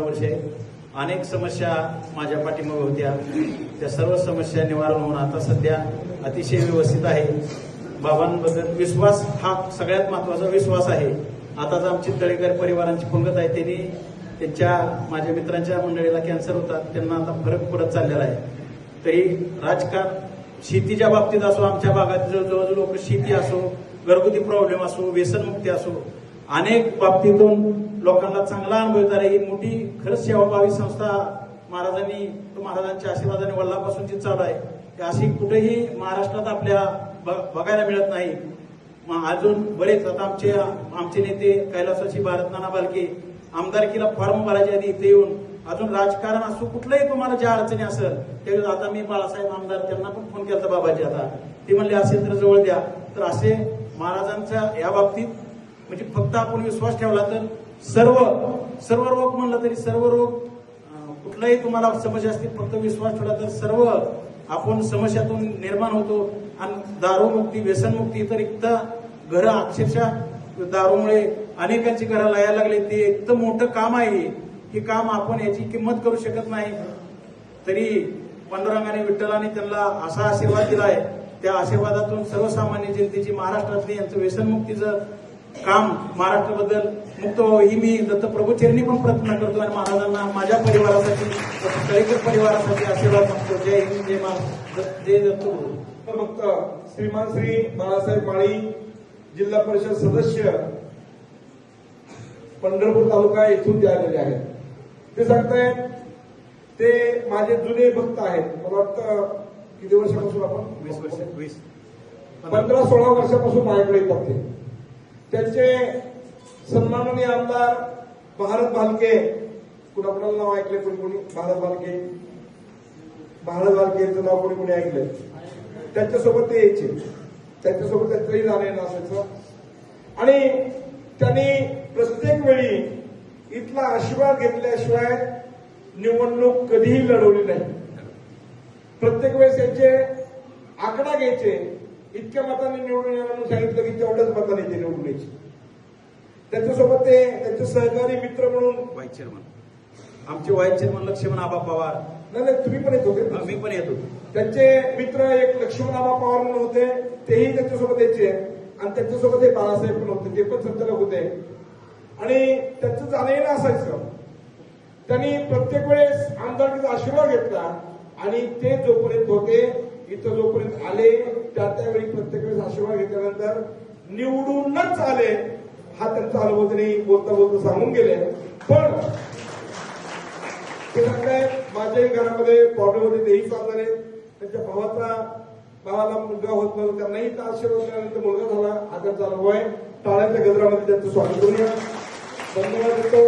वर्षे अनेक समस्या माझ्या पाठीमागे होत्या. त्या सर्व समस्या निवारण होऊन आता सध्या अतिशय व्यवस्थित आहे. बाबांबद्दल विश्वास हा सगळ्यात महत्त्वाचा विश्वास आहे. आताच आमची तळेकर परिवारांची पंगत आहे. त्यांनी त्यांच्या माझ्या मित्रांच्या मंडळीला कॅन्सर होता. त्यांना आता फरक पडत चाललेला आहे. तरी राजकारण शेतीच्या बाबतीत असो आमच्या भागात जवळजवळ लोक शेती असो घरगुती प्रॉब्लेम असो व्यसनमुक्ती असो अनेक बाबतीतून लोकांना चांगला अनुभव येणार ही मोठी खरंच सेवाभावी संस्था महाराजांनी महाराजांच्या आशीर्वादाने वल्लापासूनची चालू आहे. की अशी कुठेही महाराष्ट्रात आपल्या ब- बघायला मिळत नाही. मग अजून बरेच आता आमचे आमचे नेते कैलासाची भारत नाना बालके आमदारकीला फॉर्म भरायच्या आधी इथे येऊन अजून राजकारण असो कुठलंही तुम्हाला ज्या अडचणी असेल ते आता मी बाळासाहेब आमदार त्यांना पण फोन केला बाबाजी आता. ते म्हणले असेल तर जवळ द्या. तर असे महाराजांच्या या बाबतीत म्हणजे फक्त आपण विश्वास ठेवला तर सर्व सर्व रोग म्हणलं तरी सर्व रोग कुठलाही तुम्हाला समस्या असतील फक्त विश्वास ठेवला तर सर्व आपण समस्यातून निर्माण होतो. आणि दारूमुक्ती व्यसनमुक्ती तर एकदा घरं अक्षरशः दारूमुळे अनेकांची घरं यायला लागले. ते एकदम मोठं काम आहे हे. काम आपण याची किंमत करू शकत नाही. तरी पांडुरंगाने विठ्ठलाने त्यांना असा आशीर्वाद दिलाय. त्या आशीर्वादातून सर्वसामान्य जनतेची महाराष्ट्रातली यांचं व्यसनमुक्तीचं काम महाराष्ट्राबद्दल मुक्त व्हावं ही मी दत्तप्रभू चरणी पण प्रार्थना करतो आणि महाराजांना माझ्या परिवारासाठी तळेकर परिवारासाठी आशीर्वाद मागतो. जय हिंद जय मा जय दत्तप्रभू. फक्त श्रीमान श्री बाळासाहेब माळी जिल्हा परिषद सदस्य पंढरपूर तालुका येथून ते आलेले आहेत. ते सांगतायत ते माझे जुने भक्त आहेत. मला वाटतं किती वर्षापासून आपण वीस वर्ष वीस. पंधरा सोळा वर्षापासून माझ्याकडे येतात ते. त्यांचे सन्माननीय आमदार भारत भालके कुणाकुणाला नाव ऐकले कोणी कोणी? भारत भालके. भारत भालकेचं नाव कोणी कोणी ऐकलंय? त्यांच्यासोबत ते यायचे. त्यांच्यासोबत त्यांचंही जाणं येणं असायचं. आणि त्यांनी प्रत्येक वेळी इथला आशीर्वाद घेतल्याशिवाय निवडणूक कधीही लढवली नाही. प्रत्येक वेळेस यांचे आकडा घ्यायचे. इतक्या मतांनी निवडून येणार म्हणून सांगितलं की तेवढ्याच मतांनी ते निवडून यायचे. त्यांच्यासोबत ते त्यांचे सहकारी मित्र म्हणून व्हाईस चेअरमन आमचे व्हाईस चेअरमन लक्ष्मण आबा पवार. नाही नाही तुम्ही पण येत होते मी पण येतो. त्यांचे मित्र एक लक्ष्मणराव पवार म्हणून होते तेही त्यांच्यासोबत यायचे. आणि त्यांच्यासोबत हे बाळासाहेब पण होते ते पण संचालक होते. आणि त्यांचं जाणं येणं असायचं. त्यांनी प्रत्येक वेळेस आमदारकीचा आशीर्वाद घेतला आणि ते जोपर्यंत होते इथं जोपर्यंत आले त्या त्यावेळी प्रत्येक वेळेस आशीर्वाद घेतल्यानंतर निवडूनच आले. हा त्यांचा अनुभव त्यांनी बोलता बोलता सांगून गेले. पण ते सांगताय माझ्याही घरामध्ये प्रॉब्लेम होते तेही चालणार त्यांच्या भावाचा भावाला मुलगा होत नव्हता त्यांनाही त्या आशीर्वाद मिळाल्यानंतर मुलगा झाला. हा त्यांचा अनुभव आहे. टाळ्यांच्या गजरामध्ये त्यांचं स्वागत करूया. धन्यवाद देतो.